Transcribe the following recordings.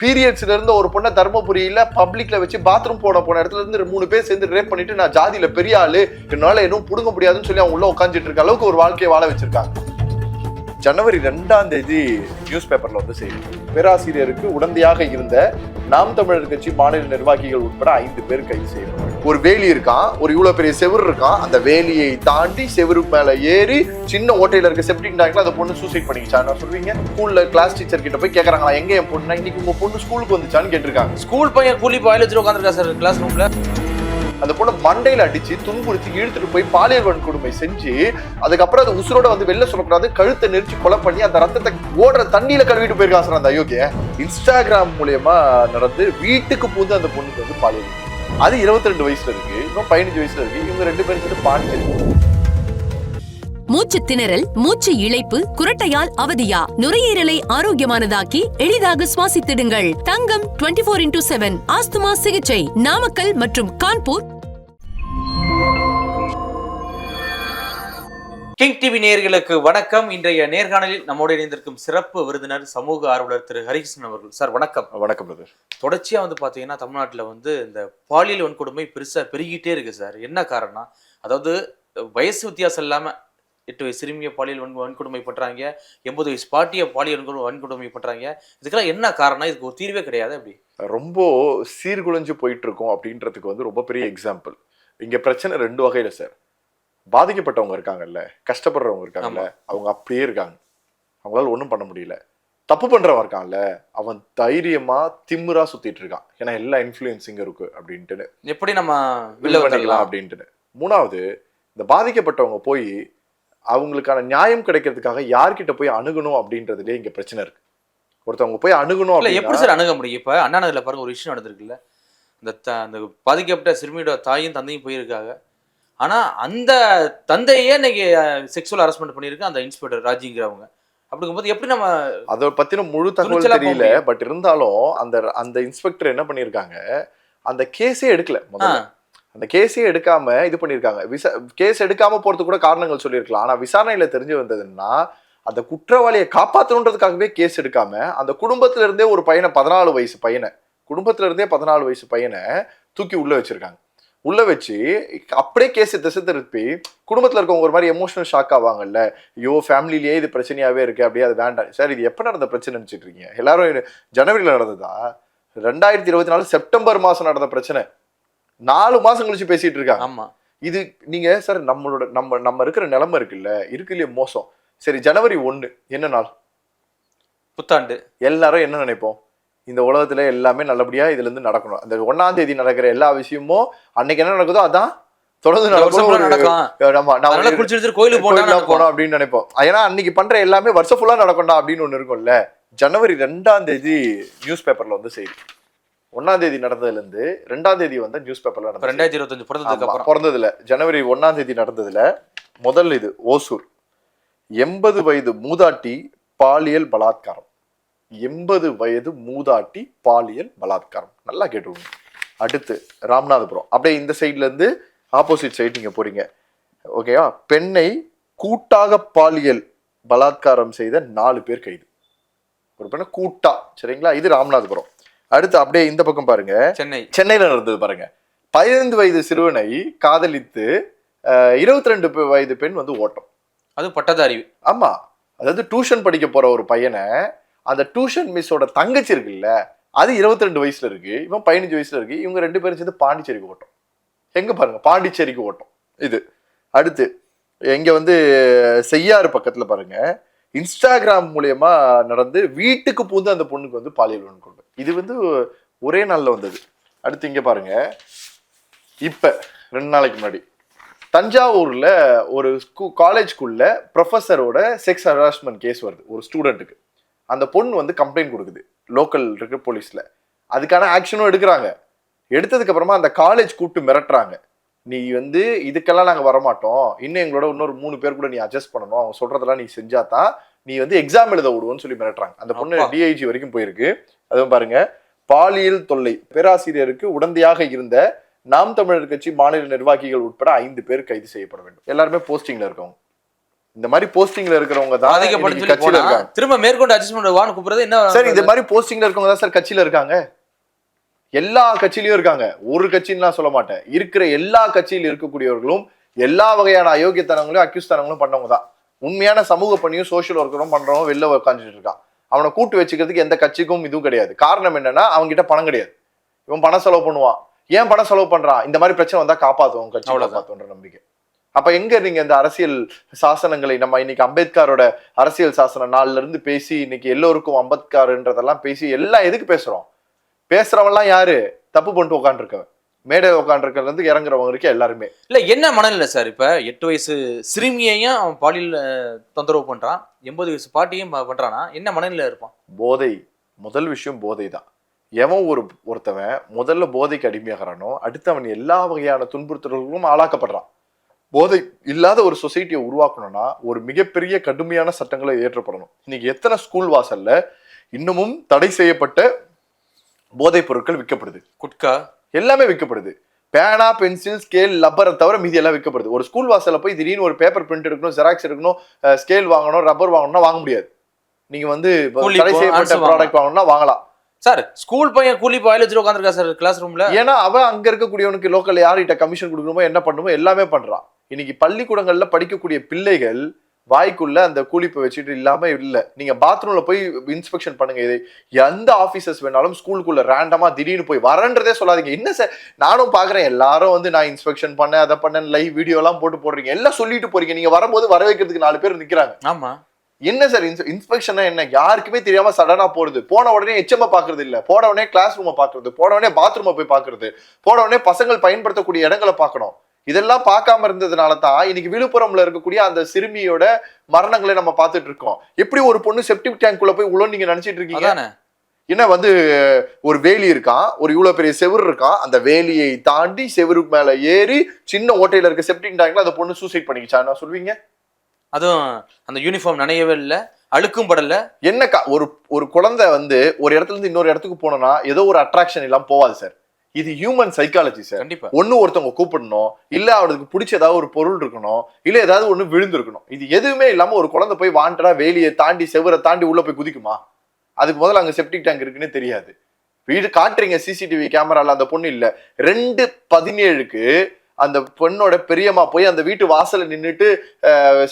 பீரியட்ஸ்ல இருந்த ஒரு பொண்ணை தர்மபுரியில பப்ளிக்ல வச்சு பாத்ரூம் போட போன இடத்துல இருந்து மூணு பேர் சேர்ந்து ரேப் பண்ணிட்டு நான் ஜாதியில பெரிய ஆளு என்னால எதுவும் புடுங்க முடியாதுன்னு சொல்லி அவங்க உள்ள உட்காந்துட்டு இருக்க அளவுக்கு ஒரு வாழ்க்கையை வாழ வச்சிருக்காங்க. ஜனவரி ரெண்டாம் தேதி நியூஸ் பேப்பர்ல வந்து செய்தி. பேராசிரியருக்கு உடந்தையாக இருந்த நாம் தமிழர் கட்சி மாநில நிர்வாகிகள் உட்பட ஐந்து பேர் கைது செய்யப்பட்டாங்க ஒரு வேலி இருக்கான் ஒரு இவ்வளவு பெரிய செவுரு இருக்கான். அந்த வேலியை தாண்டி செவுரு மேல ஏறி சின்ன ஓட்டையில இருக்க செப்டிக் டேங்க்ல அந்த பொண்ணு சூசைட் பண்ணிக்கிச்சான்னு சொல்றீங்க? ஸ்கூல்ல கிளாஸ் டீச்சர் கிட்ட போய் கேக்குறாங்களா எங்க என் பொண்ணு? இன்னைக்கு உங்க பொண்ணு ஸ்கூலுக்கு வந்துச்சான்னு கேட்டிருக்காங்க. ஸ்கூல் பையன் கூலி பாயில் வச்சுட்டு உட்காந்துருக்கா சார் கிளாஸ் ரூம்ல அந்த பொண்ணை மண்டையில அடிச்சு துன்புறுத்தி இழுத்துட்டு போய் பாலியல் வன்கொடுமை செஞ்சு அதுக்கப்புறம் அது உசுரோட வந்து வெளில சொல்லக்கூடாது கழுத்தை நெரிச்சு கொலை பண்ணி அந்த ரத்தத்தை ஓடுற தண்ணியில கழுவிட்டு போயிருக்கான் சார் அந்த அயோக்கிய? இன்ஸ்டாகிராம் மூலியமா நடந்து வீட்டுக்கு பூந்து அந்த பொண்ணுக்கு வந்து பாலியல். அது இருபத்தி ரெண்டு வயசுல இருக்கு இன்னும் பதினஞ்சு வயசுல இருக்கு. இவங்க ரெண்டு பேரும் சேர்ந்து பாண்டிச்சேரி மூச்சு திணறல் மூச்சு இழைப்பு குரட்டையால் அவதியா? நுரையீரலை ஆரோக்கியமானதாக்கி எளிதாக சுவாசித்திடுங்கள். தங்கம் 24 ஃபோர் இன்டூ செவன் ஆஸ்துமா சிகிச்சை. நாமக்கல் மற்றும் கான்பூர். கிங் டிவி நேயர்களுக்கு வணக்கம். இன்றைய நேர்காணலில் நம்மோடு இணைந்திருக்கும் சிறப்பு விருந்தினர் சமூக ஆர்வலர் திரு ஹரிகிருஷ்ணன் அவர்கள். சார் வணக்கம். வணக்கம் பிரதர் தொடர்ச்சியா வந்து பாத்தீங்கன்னா தமிழ்நாட்டுல வந்து இந்த பாலியல் வன்கொடுமை பெருசா பெருகிட்டே இருக்கு சார். என்ன காரணம் அதாவது வயசு வித்தியாசம் இல்லாம எட்டு வயசு சிறுமிய பாலியல் வன் வன்கொடுமை பண்றாங்க. எண்பது வயசு பாட்டிய பாலியல் வன்கொடு- வன்கொடுமை பண்றாங்க. இதுக்கெல்லாம் என்ன காரணம் இதுக்கு ஒரு தீர்வே கிடையாது அப்படி. ரொம்ப சீர்குலைஞ்சு போயிட்டு இருக்கோம் அப்படின்றதுக்கு வந்து ரொம்ப பெரிய எக்ஸாம்பிள் இங்க பிரச்சனை ரெண்டு வகையில சார் பாதிக்கப்பட்டவங்க இருக்காங்கல்ல கஷ்டப்படுறவங்க இருக்காங்கல்ல அவங்க அப்படியே இருக்காங்க. அவங்களால ஒண்ணும் பண்ண முடியல. தப்பு பண்றவன் இருக்கான்ல அவன் தைரியமா திமிரா சுத்திட்டு இருக்கான். ஏன்னா எல்லா இன்ஃபுளுன்சிங் இருக்கு அப்படின்ட்டு எப்படி நம்ம வெளில பண்ணிக்கலாம் அப்படின்ட்டு மூணாவது இந்த பாதிக்கப்பட்டவங்க போய் அவங்களுக்கான நியாயம் கிடைக்கிறதுக்காக யார்கிட்ட போய் அணுகணும் அப்படின்றதுலயே இங்க பிரச்சனை இருக்கு. ஒருத்தவங்க போய் அணுகணும் இல்ல எப்படி சார் அணுக முடியும்? இப்ப அண்ணா நகர்ல பாருங்க ஒரு விஷயம் நடந்திருக்குல்ல. இந்த த- அந்த பாதிக்கப்பட்ட சிறுமியோட தாயும் தந்தையும் போயிருக்காங்க. ஆனா அந்த தந்தையே இன்னைக்கு செக்ஷுவல் ஹராஸ்மெண்ட் பண்ணியிருக்கு அந்த இன்ஸ்பெக்டர் ராஜிங்கிறவங்க. அப்படிங்கும்போது எப்படி நம்ம அதை பத்தின முழு தகவல் தெரியல. பட் இருந்தாலும் அந்த அந்த இன்ஸ்பெக்டர் என்ன பண்ணிருக்காங்க அந்த கேஸே எடுக்கல அந்த கேஸே எடுக்காம இது பண்ணியிருக்காங்க. விசா கேஸ் எடுக்காம போறதுக்கு கூட காரணங்கள் சொல்லியிருக்கலாம். ஆனா விசாரணையில தெரிஞ்சு வந்ததுன்னா அந்த குற்றவாளியை காப்பாற்றணுன்றதுக்காகவே கேஸ் எடுக்காம அந்த குடும்பத்துல இருந்தே ஒரு பையனை பதினாலு வயசு பையனை குடும்பத்துல இருந்தே பதினாலு வயசு பையனை தூக்கி உள்ள வச்சிருக்காங்க. உள்ள வச்சு அப்படியே கேஸ் திசை திருப்பி குடும்பத்துல இருக்கவங்க ஒரு மாதிரி எமோஷனல் ஷாக் ஆவாங்கல்ல. ஐயோ ஃபேமிலிலேயே இது பிரச்சனையாவே இருக்கு அப்படியே அது வேண்டாம். சார் இது எப்ப நடந்த பிரச்சனை நினச்சிட்டு இருக்கீங்க? எல்லாரும் ஜனவரியில் ஜனவரியில நடந்ததா? ரெண்டாயிரத்தி இருபத்தி நாலு செப்டம்பர் மாசம் நடந்த பிரச்சனை. நாலு மாசம் கழிச்சு பேசிட்டு இருக்காங்க. ஆமா. இது நீங்க சார் நம்மளோட நம்ம நம்ம இருக்கிற நிலைமை இருக்குல்ல இருக்கு இல்லையா மோசம். சரி ஜனவரி ஒண்ணு என்ன நாள்? புத்தாண்டு. எல்லாரும் என்ன நினைப்போம்? இந்த உலகத்துல எல்லாமே நல்லபடியா இதுல இருந்து நடக்கணும். அந்த ஒண்ணாம் தேதி நடக்கிற எல்லா விஷயமும் அன்னைக்கு என்ன நடக்குதோ அதான் தொடர்ந்து நடக்கும். கோயிலுக்கு கோயிலுக்கு போனா போனோம் அப்படின்னு நினைப்போம். ஏன்னா அன்னைக்கு பண்ற எல்லாமே வருஷம் ஃபுல்லா நடக்கும்டா அப்படின்னு ஒண்ணு இருக்கும்ல. ஜனவரி ரெண்டாம் தேதி நியூஸ் பேப்பர்ல வந்து செய்தி. ஒன்னாம் தேதி நடந்ததுல இருந்து ரெண்டாம் தேதி வந்து நியூஸ் பேப்பர்ல நடந்தது ரெண்டாயிரத்தி இருபத்தஞ்சு பிறந்ததுக்கு பிறந்ததுல. ஜனவரி ஒன்னாம் தேதி நடந்ததுல முதல் இது ஓசூர். எண்பது வயது மூதாட்டி பாலியல் பலாத்காரம். எண்பது வயது மூதாட்டி பாலியல் பலாத்காரம். நல்லா கேட்டுருங்க அடுத்து ராமநாதபுரம். அப்படியே இந்த சைடுல இருந்து ஆப்போசிட் சைடு நீங்க போறீங்க. ஓகேவா பெண்ணை கூட்டாக பாலியல் பலாத்காரம் செய்த நாலு பேர் கைது. ஒரு பெண்ணை கூட்டா. சரிங்களா? இது ராமநாதபுரம். அடுத்து அப்படியே இந்த பக்கம் பாருங்க. சென்னை. சென்னையில நடந்தது பாருங்க. பதினைந்து வயது சிறுவனை காதலித்து இருபத்தி ரெண்டு வயது பெண் வந்து ஓட்டம். அது பட்டதாரி. ஆமா. அதாவது டியூஷன் படிக்க போற ஒரு பையனை அந்த டியூஷன் மிஸ்ஸோட தங்கச்சி இருக்குல்ல அது இருபத்தி ரெண்டு வயசுல இருக்கு இவன் பதினஞ்சு வயசுல இருக்கு இவங்க ரெண்டு பேரும் சேர்ந்து பாண்டிச்சேரிக்கு ஓட்டம். எங்க பாருங்க? பாண்டிச்சேரிக்கு ஓட்டம். இது. அடுத்து எங்க வந்து செய்யாறு பக்கத்துல பாருங்க. இன்ஸ்டாகிராம் மூலயமா நடந்து வீட்டுக்கு பூந்து அந்த பொண்ணுக்கு வந்து பாலியல் வன்கொடுமை. இது வந்து ஒரே நாளில் வந்தது. அடுத்து இங்கே பாருங்க. இப்போ ரெண்டு நாளைக்கு முன்னாடி. தஞ்சாவூரில் ஒரு ஸ்கூ காலேஜ்குள்ள ப்ரொஃபஸரோட செக்ஸ் ஹராஸ்மெண்ட் கேஸ் வருது ஒரு ஸ்டூடெண்ட்டுக்கு அந்த பொண்ணு வந்து கம்ப்ளைண்ட் கொடுக்குது லோக்கல் இருக்க போலீஸில் அதுக்கான ஆக்ஷனும் எடுக்கிறாங்க. எடுத்ததுக்கப்புறமா அந்த காலேஜ் கூப்பிட்டு மிரட்டுறாங்க. நீ வந்து இதுக்கெல்லாம் நாங்க வரமாட்டோம். இன்னும் எங்களோட இன்னொரு மூணு பேர் கூட நீ அட்ஜஸ்ட் பண்ணணும். அவங்க சொல்றதெல்லாம் நீ செஞ்சாதான் நீ வந்து எக்ஸாம் எழுத விடுவோன்னு சொல்லி மிரட்டுறாங்க. அந்த பொண்ணு. டிஐஜி வரைக்கும் போயிருக்கு. அதுவும் பாருங்க பாலியல் தொல்லை. பேராசிரியருக்கு உடந்தையாக இருந்த நாம் தமிழர் கட்சி மாநில நிர்வாகிகள் உட்பட ஐந்து பேர் கைது செய்யப்பட வேண்டும். எல்லாருமே போஸ்டிங்ல இருக்கவங்க. இந்த மாதிரி போஸ்டிங்ல இருக்கிறவங்க தான் சொல்லி கட்சியில இருக்காங்க. திரும்ப மேற்கொண்டு அட்ஜஸ்ட்மெண்ட் வான்னு கூப்பிடுறது என்ன சார் இந்த மாதிரி போஸ்டிங்ல இருக்கவங்க தான் சார் கட்சியில இருக்காங்க? எல்லா கட்சியிலயும் இருக்காங்க. ஒரு கட்சின்னு சொல்ல மாட்டேன். இருக்கிற எல்லா கட்சியில இருக்கக்கூடியவர்களும் எல்லா வகையான அயோக்கியத்தனங்களையும் அக்யூஸ்தனங்களும் பண்ணவங்க தான். உண்மையான சமூக பணியும் சோஷியல் ஒர்க்கரும் பண்றவங்க வெளில உட்காந்துட்டு இருக்கான். அவனை கூட்டு வச்சுக்கிறதுக்கு எந்த கட்சிக்கும் இதுவும் கிடையாது. காரணம் என்னன்னா அவங்க கிட்ட பணம் கிடையாது. இவன் பணம் செலவு பண்ணுவான். ஏன் பணம் செலவு பண்றான்? இந்த மாதிரி பிரச்சனை வந்தா காப்பாத்துவோம். கட்சி. காப்பாத்துன்ற நம்பிக்கை. அப்ப எங்க நீங்க இந்த அரசியல் சாசனங்களை? நம்ம இன்னைக்கு அம்பேத்கரோட அரசியல் சாசன நாள்ல இருந்து பேசி இன்னைக்கு எல்லோருக்கும் அம்பேத்கர்ன்றதெல்லாம் பேசி எல்லாம் எதுக்கு பேசுறோம்? பேசுறவன்லாம் யாரு? தப்பு பண்ணிட்டு உட்காந்துருக்கவன் மேடை உட்காந்துருக்கிறதுல இருந்து இறங்குறவங்க வரைக்கும் எல்லாருமே. இல்ல என்ன மனநிலை சார் இப்ப? எட்டு வயசு சிறுமியையும் அவன் பாலியல் தொந்தரவு பண்றான் எண்பது வயசு பாட்டியும் ப- பண்றானா? என்ன மனநிலை இருப்பான்? போதை. முதல் விஷயம் போதை தான் எவன் ஒரு ஒருத்தவன் முதல்ல போதைக்கு அடிமையாகிறானோ அடுத்து அவன் எல்லா வகையான துன்புறுத்தல்களும் ஆளாக்கப்படுறான். போதை இல்லாத ஒரு சொசைட்டியை உருவாக்கணும்னா ஒரு மிகப்பெரிய கடுமையான சட்டங்களை ஏற்றப்படணும் இன்னைக்கு எத்தனை ஸ்கூல் வாசல்ல இன்னமும் தடை செய்யப்பட்ட போதைப் பொருட்கள் விற்கப்படுது. குட்கா? எல்லாமே விற்கப்படுது. பேனா பென்சில் ஸ்கேல் லப்பரை தவிர மீதி எல்லாம் விற்கப்படுது. ஒரு ஸ்கூல் வாசல்ல போய் திடீர்னு ஒரு பேப்பர் பிரிண்ட் எடுக்கணும் ஜெராக்ஸ் எடுக்கணும் ஸ்கேல் வாங்கணும் ரப்பர் வாங்கணும்னா வாங்க முடியாது. நீங்க வந்து தடை செய்யப்பட்ட. ப்ராடக்ட் வாங்கணும்னா வாங்கலாம். சார் ஸ்கூல் பையன் கூலி பாயில வச்சுட்டு உட்காந்துருக்கா சார் கிளாஸ் ரூம்ல ஏன்னா அவன் அங்க இருக்கக்கூடியவனுக்கு லோக்கல் யார்கிட்ட கமிஷன் கொடுக்கணுமோ என்ன பண்ணுமோ எல்லாமே பண்றான். இன்னைக்கு பள்ளிக்கூடங்கள்ல படிக்கக்கூடிய பிள்ளைகள் வாய்க்குள்ள அந்த கூலிப்பை வச்சுட்டு இல்லாம இல்ல. நீங்க பாத்ரூம்ல போய் இன்ஸ்பெக்ஷன் பண்ணுங்க. இது எந்த ஆபீசர்ஸ் வேணாலும் ஸ்கூலுக்குள்ள ரேண்டமா திடீர்னு போய் வரன்றதே சொல்லாதீங்க. என்ன சார் நானும் பாக்குறேன். எல்லாரும் வந்து நான் இன்ஸ்பெக்ஷன் பண்ணேன் அதை பண்ணேன் லைவ் வீடியோ எல்லாம் போட்டு போடுறீங்க. எல்லாம் சொல்லிட்டு போறீங்க. நீங்க வரும்போது வர வைக்கிறதுக்கு நாலு பேர் நிக்கிறாங்க. ஆமா. என்ன சார் இன்ஸ்பெக்ஷன் என்ன? யாருக்குமே தெரியாம சடனா போறது. போன உடனே எச்எம் பாக்குறது இல்ல. போன உடனே கிளாஸ் ரூமை பாக்குறது. போன உடனே பாத்ரூமை போய் பாக்குறது. போன உடனே பசங்கள் பயன்படுத்தக்கூடிய இடங்களை பார்க்கணும். இதெல்லாம் பார்க்காம இருந்ததுனால தான் இன்னைக்கு விழுப்புரம்ல இருக்கக்கூடிய அந்த சிறுமியோட மரணங்களை நம்ம பார்த்துட்டு இருக்கோம். எப்படி ஒரு பொண்ணு செப்டிக் டேங்க்குள்ள போய் உள்ள நீங்க நினைச்சிட்டு இருக்கீங்க? என்ன வந்து ஒரு வேலி இருக்கான் ஒரு இவ்வளவு பெரிய செவுரு இருக்கான் அந்த வேலியை தாண்டி செவுரு மேல ஏறி சின்ன ஓட்டையில இருக்க செப்டிக் டேங்க்ல அந்த பொண்ணு சூசைட் பண்ணிக்கிச்சா? என்ன சொல்வீங்க? அதுவும் அந்த யூனிஃபார்ம் நனையவே இல்ல அழுக்கும் படல. என்ன கா- ஒரு ஒரு குழந்தை வந்து ஒரு இடத்துல இருந்து இன்னொரு இடத்துக்கு போனோம்னா ஏதோ ஒரு அட்ராக்ஷன் எல்லாம் போகாது சார் இது ஹியூமன் சைக்காலஜி சார் கண்டிப்பா. ஒண்ணு ஒருத்தவங்க கூப்பிடணும் இல்ல அவனுக்கு பிடிச்ச ஏதாவது ஒரு பொருள் இருக்கணும் இல்ல ஏதாவது ஒண்ணு விழுந்திருக்கணும். இது எதுவுமே இல்லாம ஒரு குழந்தை போய் வாண்டடா வேலியை தாண்டி செவரை தாண்டி உள்ள போய் குதிக்குமா? அதுக்கு முதல்ல அங்க செப்டிக் டேங்க் இருக்குன்னு தெரியாது. வீடு காட்டுறீங்க சிசிடிவி கேமரால அந்த பொண்ணு இல்ல. ரெண்டு பதினேழுக்கு அந்த பொண்ணோட பெரியம்மா போய் அந்த வீட்டு வாசல்ல நின்றுட்டு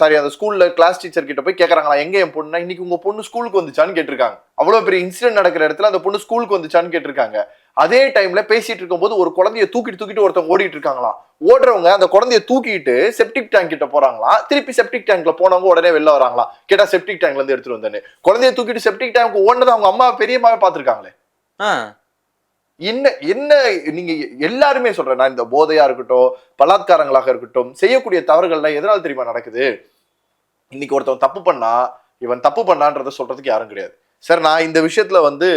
சாரி அந்த ஸ்கூல்ல கிளாஸ் டீச்சர் கிட்ட போய் கேட்கறாங்களா எங்க என் பொண்ணு? இன்னைக்கு உங்க பொண்ணு ஸ்கூலுக்கு வந்துச்சான்னு கேட்டிருக்காங்க. அவ்வளவு பெரிய இன்சிடென்ட் நடக்கிற இடத்துல அந்த பொண்ணு ஸ்கூலுக்கு வந்துச்சான்னு கேட்டிருக்காங்க. அதே டைம்ல பேசிட்டு இருக்கும்போது ஒரு குழந்தைய தூக்கிட்டு தூக்கிட்டு ஒருத்தவங்க ஓடிட்டு இருக்காங்களாம். ஓடுறவங்க அந்த குழந்தைய தூக்கிட்டு செப்டிக் டேங்க் கிட்ட போறாங்களா திருப்பி செப்டிக் டேங்க்ல போனவங்க உடனே வெளில வராங்களா கேட்டா செப்டிக் டேங்க்ல இருந்து எடுத்துட்டு வந்தேன்னு. குழந்தைய தூக்கிட்டு செப்டிக் டேங்க் ஓடுனது அவங்க அம்மா பெரியம்மாவே பாத்திருக்காங்களே என்ன என்ன நீங்க எல்லாருமே சொல்றேன். நான் இந்த போதையா இருக்கட்டும் பலாத்காரங்களாக இருக்கட்டும் செய்யக்கூடிய தவறுகள்லாம் எதனால் தெரியுமா நடக்குது? இன்னைக்கு ஒருத்தவன் தப்பு பண்ணா இவன் தப்பு பண்ணான்றத சொல்றதுக்கு யாரும் கிடையாது. சார் நான் இந்த விஷயத்துல வந்து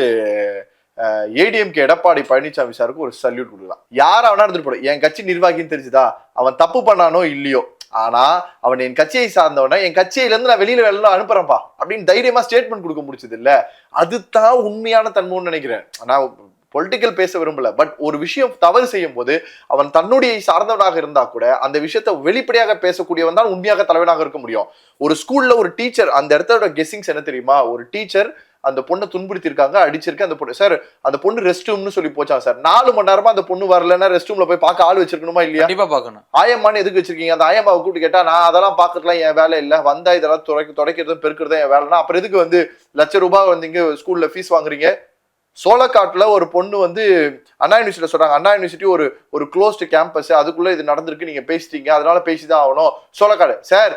ஏடிஎம்கே எடப்பாடி பழனிசாமி சாருக்கு ஒரு சல்யூட் கொடுக்கலாம். யார் அவனா இருந்துட்டு போட என் கட்சி நிர்வாகின்னு தெரிஞ்சுதா? அவன் தப்பு பண்ணானோ இல்லையோ? ஆனா அவன் என் கட்சியை சார்ந்தவன என் கட்சியில இருந்து நான் வெளியில வெளில அனுப்புறேன்ப்பா அப்படின்னு தைரியமா ஸ்டேட்மெண்ட் கொடுக்க முடிச்சது இல்ல. அதுதான் உண்மையான தன்மைன்னு நினைக்கிறேன். நான் பொலிட்டிக்கல் பேச விரும்பல. பட் ஒரு விஷயம் தவறு செய்யும் போது அவன் தன்னுடைய சார்ந்தவனாக இருந்தா கூட அந்த விஷயத்தை வெளிப்படையாக பேசக்கூடியவன் தான் உண்மையாக தலைவனாக இருக்க முடியும். ஒரு ஸ்கூல்ல ஒரு டீச்சர் அந்த இடத்தோட கெஸ்ஸிங்ஸ் என்ன தெரியுமா? ஒரு டீச்சர் அந்த பொண்ணை துன்புறுத்திருக்காங்க அடிச்சிருக்கு அந்த பொண்ணு. சார் அந்த பொண்ணு ரெஸ்ட் ரூம்னு சொல்லி போச்சான் சார் நாலு மணி நேரமா அந்த பொண்ணு வரலன்னா ரெஸ்ட் ரூம்ல போய் பார்க்க ஆள் வச்சிருக்கணுமா இல்லையா? கண்டிப்பா பார்க்கணும். ஆயம்மான்னு எதுக்கு வச்சிருக்கீங்க? அந்த ஆயம்மாவை கூப்பிட்டு கேட்டா நான் அதெல்லாம் பாக்குறதுலாம் என் வேலை இல்ல. வந்தா இதெல்லாம் துடைக்க துடைக்கிறதும் பெருக்கிறதும் என் வேலைனா அப்புறம் எதுக்கு வந்து லட்ச ரூபாய் வந்து இங்க ஸ்கூல்ல ஃபீஸ் வாங்குறீங்க? சோளக்காட்டுல ஒரு பொண்ணு வந்து அண்ணா யூனிவர்சிட்டியில சொல்றாங்க. அண்ணா யூனிவர்சிட்டி ஒரு ஒரு க்ளோஸ்டு கேம்பஸ் அதுக்குள்ள இது நடந்திருக்கு நீங்க பேசிட்டீங்க. அதனால பேசிதான் ஆகணும். சோளக்காடு சார்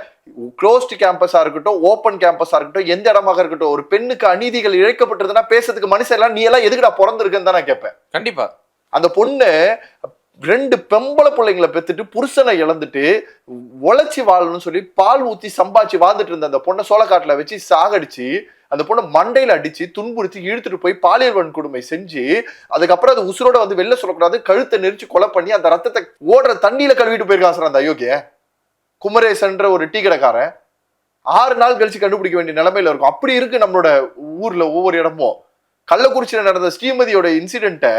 க்ளோஸ்டு கேம்பஸா இருக்கட்டும் ஓப்பன் கேம்பஸா இருக்கட்டும் எந்த இடமாக இருக்கட்டும் ஒரு பெண்ணுக்கு அநீதிகள் இழைக்கப்பட்டிருந்ததுன்னா பேசுறதுக்கு மனுஷன் எல்லாம் நீ எல்லாம் எதுக்குடா பிறந்திருக்குன்னு தான் நான் கேட்பேன். கண்டிப்பா. அந்த பொண்ணு ரெண்டு பெம்பளை பிள்ளைங்களை பெத்துட்டு புருஷனை இழந்துட்டு உழைச்சி வாழணும்னு சொல்லி பால் ஊத்தி சம்பாதிச்சு வாழ்ந்துட்டு இருந்த அந்த பொண்ணை சோளக்காட்டுல வச்சு சாகடிச்சு அந்த பொண்ணை மண்டையில அடிச்சு துன்புறுத்தி இழுத்துட்டு போய் பாலியல் வன்கொடுமை செஞ்சு அதுக்கப்புறம் அது உசுரோட வந்து வெளில சொல்லக்கூடாது கழுத்தை நெரிச்சு கொலை பண்ணி அந்த ரத்தத்தை ஓடுற தண்ணியில கழுவிட்டு போயிருக்கான் சார் அந்த அயோக்கிய. குமரேசன்ற ஒரு டீ கடைக்காரன். ஆறு நாள் கழிச்சு கண்டுபிடிக்க வேண்டிய நிலைமையில இருக்கும். அப்படி இருக்கு நம்மளோட ஊர்ல ஒவ்வொரு இடமும். கள்ளக்குறிச்சியில நடந்த ஸ்ரீமதியோட இன்சிடென்ட்டை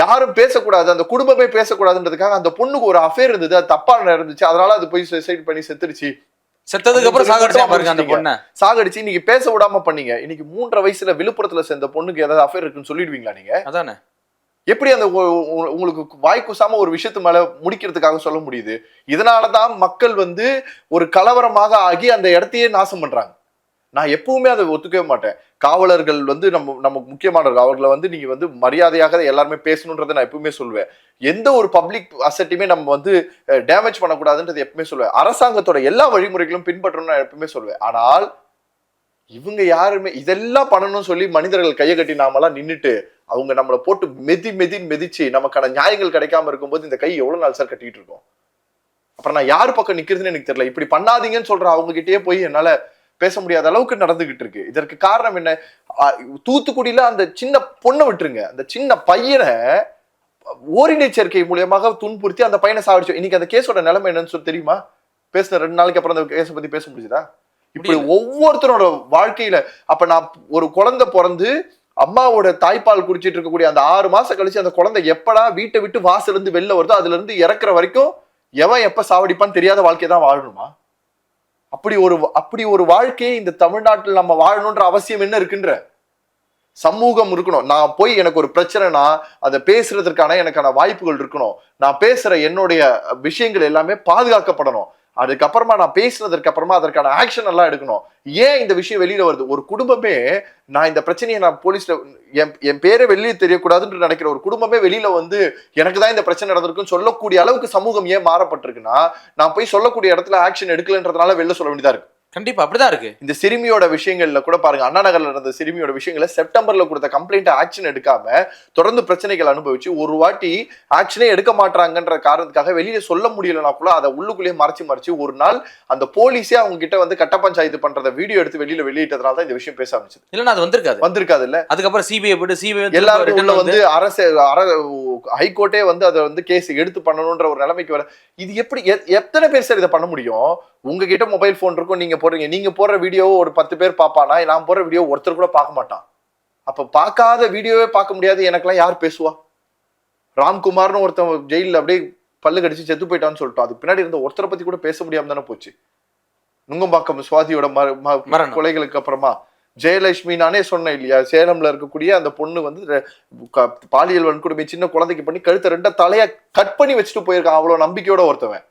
யாரும் பேசக்கூடாது அந்த குடும்பமே பேசக்கூடாதுன்றதுக்காக அந்த பொண்ணுக்கு ஒரு அஃபேர் இருந்தது அது தப்பா நடந்துச்சு அதனால அது போய் சூசைட் பண்ணி செத்துருச்சு. செத்ததுக்கு அப்புறம் சாகடிச்சா பாருங்க அந்த பொண்ணை. சாகடிச்சு இன்னைக்கு பேச விடாம பண்ணீங்க. இன்னைக்கு மூன்றரை வயசுல விழுப்புரத்துல சேர்ந்த பொண்ணுக்கு ஏதாவது அஃபேர் இருக்குன்னு சொல்லிடுவீங்களா நீங்க? அதானே. எப்படி அந்த உங்களுக்கு வாய் கூசாம ஒரு விஷயத்து மேல முடிக்கிறதுக்காக சொல்ல முடியுது? இதனாலதான் மக்கள் வந்து ஒரு கலவரமாக ஆகி அந்த இடத்தையே நாசம் பண்றாங்க. நான் எப்பவுமே அதை ஒத்துக்கவே மாட்டேன். காவலர்கள் வந்து நம்ம நமக்கு முக்கியமானவர்கள் அவர்களை வந்து நீங்க வந்து மரியாதையாக எல்லாருமே பேசணுன்றதை நான் எப்பவுமே சொல்லுவேன் எந்த ஒரு பப்ளிக் அசட்டையுமே நம்ம வந்து டேமேஜ் பண்ணக்கூடாதுன்றது எப்பவுமே சொல்லுவேன் அரசாங்கத்தோட எல்லா வழிமுறைகளும் பின்பற்றணும்னு நான் எப்பவுமே சொல்லுவேன் ஆனால் இவங்க யாருமே இதெல்லாம் பண்ணணும்னு சொல்லி மனிதர்கள் கையை கட்டி நாமெல்லாம் நின்றுட்டு அவங்க நம்மளை போட்டு மெதி மெதி மெதிச்சு நமக்கான நியாயங்கள் கிடைக்காம இருக்கும்போது இந்த கை எவ்வளோ நாள் சார் கட்டிட்டு இருக்கோம்? அப்புறம் நான் யார் பக்கம் நிக்கிறதுன்னு எனக்கு தெரியல. இப்படி பண்ணாதீங்கன்னு சொல்ற அவங்க கிட்டேயே போய் என்னால பேச முடியாத அளவுக்கு நடந்துகிட்டு இருக்கு. இதற்கு காரணம் என்ன? தூத்துக்குடியில அந்த சின்ன பொண்ணை விட்டுருங்க. அந்த சின்ன பையனை ஓரினை சேர்க்கை மூலியமாக துன்புறுத்தி அந்த பையனை சாவடிச்சு இன்னைக்கு அந்த கேஸோட நிலைமை என்னன்னு சொல்லி தெரியுமா? பேசின ரெண்டு நாளைக்கு அப்புறம் அந்த கேஸை பத்தி பேச முடியுதா இப்படி ஒவ்வொருத்தரோட வாழ்க்கையில அப்ப நான் ஒரு குழந்தை பிறந்து அம்மாவோட தாய்ப்பால் குடிச்சிட்டு இருக்கக்கூடிய அந்த ஆறு மாசம் கழிச்சு அந்த குழந்தை எப்படா வீட்டை விட்டு வாசல்ல இருந்து வெளில வருதோ அதுல இருந்து இறக்குற வரைக்கும் எவன் எப்ப சாவடிப்பான்னு தெரியாத வாழ்க்கையை தான் வாழணுமா? அப்படி ஒரு அப்படி ஒரு வாழ்க்கையை இந்த தமிழ்நாட்டில் நம்ம வாழணுன்ற அவசியம் என்ன இருக்குன்ற? சமூகம் இருக்கணும். நான் போய் எனக்கு ஒரு பிரச்சனைனா அதை பேசுறதுக்கான எனக்கான வாய்ப்புகள் இருக்கணும். நான் பேசுற என்னுடைய விஷயங்கள் எல்லாமே பாதுகாக்கப்படணும். அதுக்கப்புறமா நான் பேசுனதுக்கு அப்புறமா அதற்கான ஆக்ஷன் எல்லாம் எடுக்கணும். ஏன் இந்த விஷயம் வெளியில வருது? ஒரு குடும்பமே நான் இந்த பிரச்சனையை நான் போலீஸ்ல என் என் பேரே வெளியே தெரியக்கூடாதுன்னு நினைக்கிற ஒரு குடும்பமே வெளியில வந்து எனக்கு தான் இந்த பிரச்சனை நடந்திருக்குன்னு சொல்லக்கூடிய அளவுக்கு சமூகம் ஏன் மாறப்பட்டிருக்குன்னா நான் போய் சொல்லக்கூடிய இடத்துல ஆக்ஷன் எடுக்கலன்றதுனால வெளில சொல்ல வேண்டியதா இருக்கு. கண்டிப்பா அப்படிதான் இருக்கு. இந்த சிறுமியோட விஷயங்கள்ல கூட பாருங்க அண்ணா நகர்ல நடந்த சிறுமியோட விஷயங்களை செப்டம்பர்ல கொடுத்த கம்ப்ளைண்ட் ஆக்ஷன் எடுக்காம தொடர்ந்து பிரச்சனைகள் அனுபவிச்சு ஒரு வாட்டி ஆக்ஷனே எடுக்க மாட்டாங்கன்ற காரணத்துக்காக வெளியில சொல்ல முடியலனா கூட அதை உள்ளுக்குள்ளேயே மறைச்சு மறைச்சு ஒரு நாள் அந்த போலீஸே அவங்க கிட்ட வந்து கட்ட பஞ்சாயத்து பண்றத வீடியோ எடுத்து வெளியில வெளியிட்டதுனால தான் இந்த விஷயம் பேச ஆரம்பிச்சது. இல்லன்னா அது வந்திருக்காது. வந்திருக்காது இல்ல அதுக்கப்புறம் சிபிஐ போட்டு சிபிஐ எல்லாருக்கும் உள்ள வந்து அரசு அர ஹைகோர்ட்டே வந்து அதை வந்து கேஸ் எடுத்து பண்ணணும்ன்ற ஒரு நிலைமைக்கு வர இது எப்படி எத்- எத்தனை பேர் சார் இதை பண்ண முடியும்? உங்ககிட்ட மொபைல் ஃபோன் இருக்கும் நீங்க போடுறீங்க. நீங்க போடுற வீடியோவை ஒரு பத்து பேர் பார்ப்பானா? நான் போடுற வீடியோ ஒருத்தர் கூட பார்க்க மாட்டான். அப்ப பார்க்காத வீடியோவே பார்க்க முடியாது. எனக்கெல்லாம் யார் பேசுவா? ராம்குமார்னு ஒருத்தன் ஜெயிலில் அப்படியே பல்லு கடிச்சு செத்து போயிட்டான்னு சொல்லிட்டோம் அதுக்கு பின்னாடி இருந்த ஒருத்தரை பத்தி கூட பேச முடியாம தானே போச்சு. நுங்கம்பாக்கம் சுவாதியோட. கொலைகளுக்கு அப்புறமா ஜெயலட்சுமி நானே சொன்னேன் இல்லையா சேலம்ல இருக்கக்கூடிய அந்த பொண்ணு வந்து பாலியல் வன்கொடுமை சின்ன குழந்தைக்கு பண்ணி கழுத்தை ரெண்ட தலைய கட் பண்ணி வச்சுட்டு போயிருக்கான். அவ்வளவு நம்பிக்கையோட ஒருத்தவன்.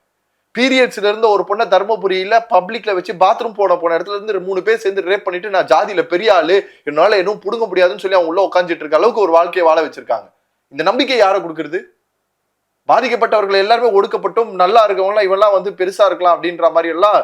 பீரியட்ஸ்ல இருந்து ஒரு பொண்ணை தர்மபுரியில பப்ளிக்ல வச்சு பாத்ரூம் போன போன இடத்துல இருந்து மூணு பேர் சேர்ந்து ரேப் பண்ணிட்டு நான் ஜாதியில பெரிய ஆளு என்னால எதுவும் புடுங்க முடியாதுன்னு சொல்லி அவங்க உள்ள உட்காந்துட்டு இருக்க அளவுக்கு ஒரு வாழ்க்கையை வாழ வச்சிருக்காங்க. இந்த நம்பிக்கை யாரை கொடுக்கறது? பாதிக்கப்பட்டவர்கள் எல்லாருமே ஒடுக்கப்பட்டும் நல்லா இருக்கவங்களாம் இவெல்லாம் வந்து பெருசா இருக்கலாம் அப்படின்ற மாதிரி எல்லாம்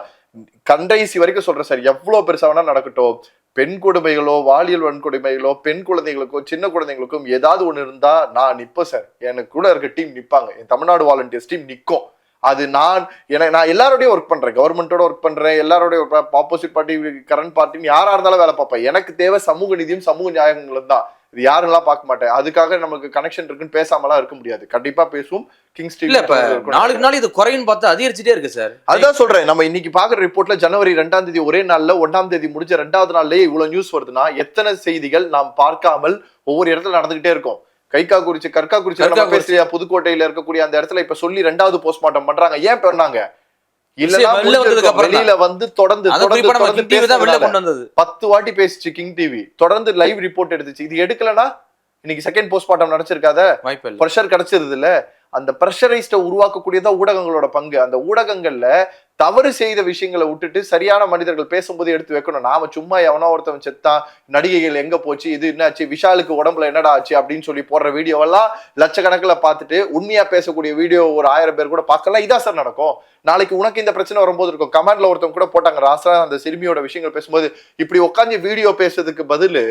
கண்டைசி வரைக்கும் சொல்றேன் சார். எவ்வளவு பெருசா வேணா நடக்கட்டும். பெண் கொடுமைகளோ பாலியல் வன்கொடுமைகளோ பெண் குழந்தைகளுக்கோ சின்ன குழந்தைங்களுக்கும் ஏதாவது ஒன்று இருந்தா நான் நிற்பேன் சார். எனக்கு கூட இருக்க டீம் நிற்பாங்க என் தமிழ்நாடு வாலண்டியர்ஸ் டீம் நிற்கும் அது நான் எனக்கு நான் எல்லாரோடய ஒர்க் பண்றேன். கவர்மெண்ட்டோட ஒர்க் பண்றேன். எல்லாரோடய ஆப்போசிட் பார்ட்டி கரண்ட் பார்ட்டின்னு யாரா இருந்தாலும் வேலை பார்ப்பேன். எனக்கு தேவை சமூக நீதியும் சமூக நியாயங்களும் தான். இது யாருலாம் பார்க்க மாட்டேன். அதுக்காக நமக்கு கனெக்ஷன் இருக்குன்னு பேசாமலாம் இருக்க முடியாது. கண்டிப்பா பேசுவோம். கிங் ஸ்ட்ரீட் நாளுக்கு நாள் இது குறையும் பார்த்தா அதிகரிச்சுட்டே இருக்கு சார் அதான் சொல்றேன். நம்ம இன்னைக்கு பாக்குற ரிப்போர்ட்ல ஜனவரி ரெண்டாம் தேதி ஒரே நாள்ல ஒன்னாம் தேதி முடிஞ்ச ரெண்டாவது நாள்லயே இவ்வளவு நியூஸ் வருதுன்னா எத்தனை செய்திகள் நாம் பார்க்காமல் ஒவ்வொரு இடத்துல நடந்துகிட்டே இருக்கும். கைக்கா குறிச்சி கற்கா குறிச்சி நம்ம. பேசலையா புதுக்கோட்டையில இருக்கக்கூடிய அந்த இடத்துல இப்ப சொல்லி ரெண்டாவது போஸ்ட்மார்ட்டம் பண்றாங்க. ஏன் பண்ணாங்க? வெளியில வந்து தொடர்ந்து பத்து வாட்டி பேசிச்சு கிங் டிவி தொடர்ந்து லைவ் ரிப்போர்ட் எடுத்துச்சு. இது எடுக்கலனா இன்னைக்கு செகண்ட் போஸ்ட்மார்ட்டம் நடச்சிருக்காத. ப்ரெஷர் கிடைச்சிருது இல்ல. அந்த ப்ரெஷரைஸ்ட உருவாக்கக்கூடியதான் ஊடகங்களோட பங்கு. அந்த ஊடகங்கள்ல தவறு செய்த விஷயங்களை விட்டுட்டு சரியான மனிதர்கள் பேசும்போது எடுத்து வைக்கணும். நாம சும்மா எவனோ ஒருத்தவன் செத்தான் நடிகைகள் எங்க போச்சு இது என்னாச்சு விஷாலுக்கு உடம்புல என்னடா ஆச்சு அப்படின்னு சொல்லி போடுற வீடியோவெல்லாம் லட்சக்கணக்கில் பார்த்துட்டு உண்மையா பேசக்கூடிய வீடியோ ஒரு ஆயிரம் பேர் கூட பார்க்கலாம். இதான் சார் நடக்கும். நாளைக்கு உனக்கு இந்த பிரச்சனை வரும்போது இருக்கும். கமெண்ட்ல ஒருத்தவங்க கூட போட்டாங்க. ராசா அந்த சிறுமியோட விஷயங்கள் பேசும்போது இப்படி உட்காந்து வீடியோ பேசுறதுக்கு பதிலு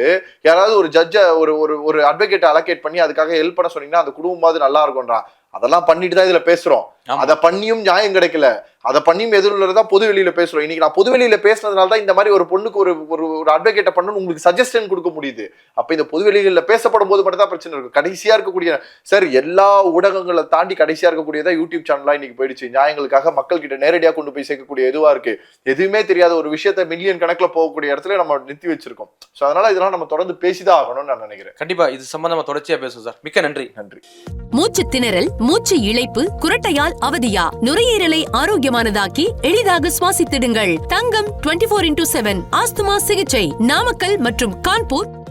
யாராவது ஒரு ஜட்ஜை ஒரு ஒரு ஒரு அட்வொகேட் அலோகேட் பண்ணி அதுக்காக ஹெல்ப் பண்ண சொன்னீங்கன்னா அந்த குடும்பமாவது நல்லா இருக்கும்ன்றான் அதெல்லாம் பண்ணிட்டு தான் இதுல பேசுறோம். அதை பண்ணியும் நியாயம் கிடைக்கல. அதை பண்ணியும் எதிர்வுல பொது வெளியில பேசுறோம். இன்னைக்கு நான் பொது வெளியில பேசுனதுனால தான் இந்த மாதிரி ஒரு பொண்ணுக்கு ஒரு ஒரு ஒரு அட்வொகேட்டை பண்ணணும் உங்களுக்கு சஜஷன் கொடுக்க முடியுது. அப்ப இந்த பொது வெளியில பேசப்படும் போது மட்டும் தான் பிரச்சனை இருக்கும். கடைசியா இருக்கக்கூடிய சார் எல்லா ஊடகங்களை தாண்டி கடைசியா இருக்கக்கூடியதா யூடியூப் சேனலா இன்னைக்கு போயிடுச்சு. நியாயங்களுக்காக மக்கள் கிட்ட நேரடியா கொண்டு போய் சேர்க்கக்கூடிய எதுவா இருக்கு? எதுவுமே தெரியாத ஒரு விஷயத்த மில்லியன் கணக்குல போகக்கூடிய இடத்துல நம்ம நிறுத்தி வச்சிருக்கோம். சோ அதனால இதெல்லாம் நம்ம தொடர்ந்து பேசிதான் ஆகணும்னு நான் நினைக்கிறேன். கண்டிப்பா இது சம்பந்தமா தொடர்ச்சியா பேசுவோம் சார் மிக்க நன்றி. நன்றி. மூச்சு திணறல் மூச்சு இழைப்பு குரட்டையால் அவதியா? நுரையீரலை ஆரோக்கியமான ஆரோக்கியமானதாக்கி எளிதாக சுவாசித்திடுங்கள். தங்கம் 24 இன்டூ செவன் ஆஸ்துமா சிகிச்சை. நாமக்கல் மற்றும் கான்பூர்